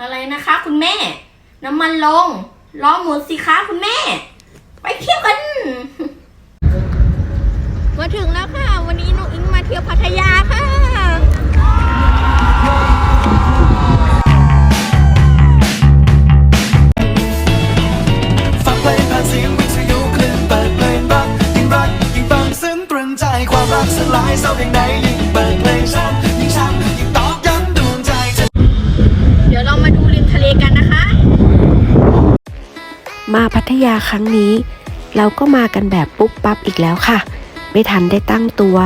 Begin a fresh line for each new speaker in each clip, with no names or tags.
อะไรนะคะ คุณแม่ น้ำมันลงล้อหมุนสิคะคุณแม่ ไปเที่ยวกันมาถึงแล้วค่ะ วันนี้น้องอิงมาเที่ยวพัทยาค่ะ
ฟังเพลงผ่านเสียงวิทยุคลื่นเปิดเพลงรักยิ่งรักยิ่งฟังซึ้งตรึงใจความรักสลายเศร้าเพียงใดยิ่งเปิดเพลง
ท
ยาครั้งนี้ เราก็มากันแบบปุ๊บปั๊บอีกแล้วค่ะ ไม่ทันได้ตั้งตัว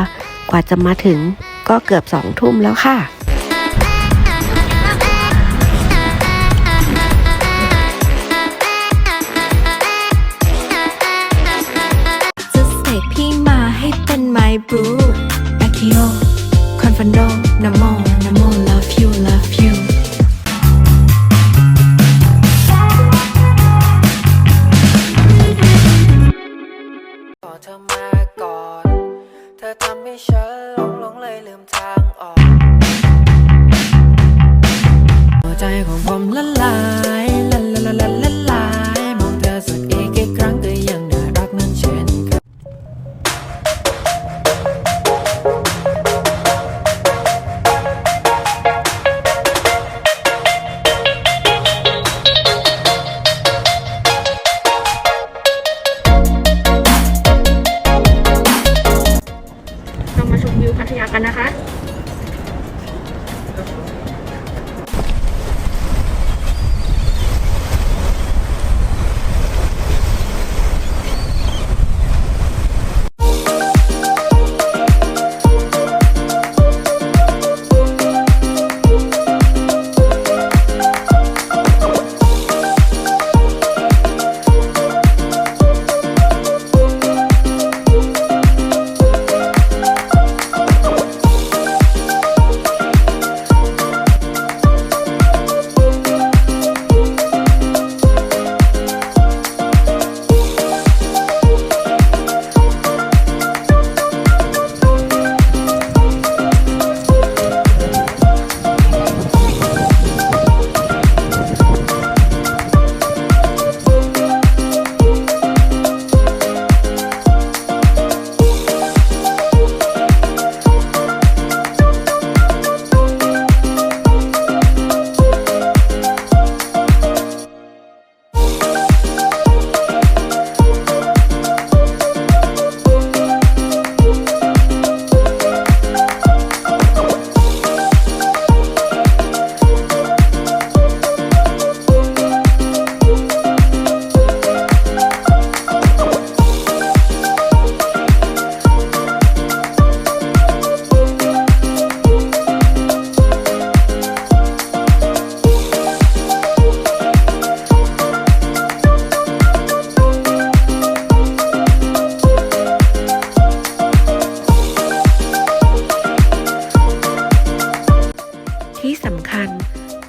กว่าจะมาถึงก็เกือบสองทุ่มแล้วค่ะ
จะ กันนะ
คะ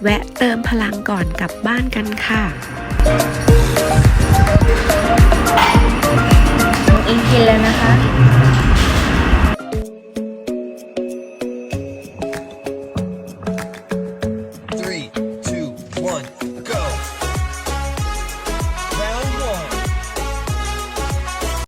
แวะเติมพลังก่อนกลับบ้านกันค่ะ
องอิงกินแล้วนะคะ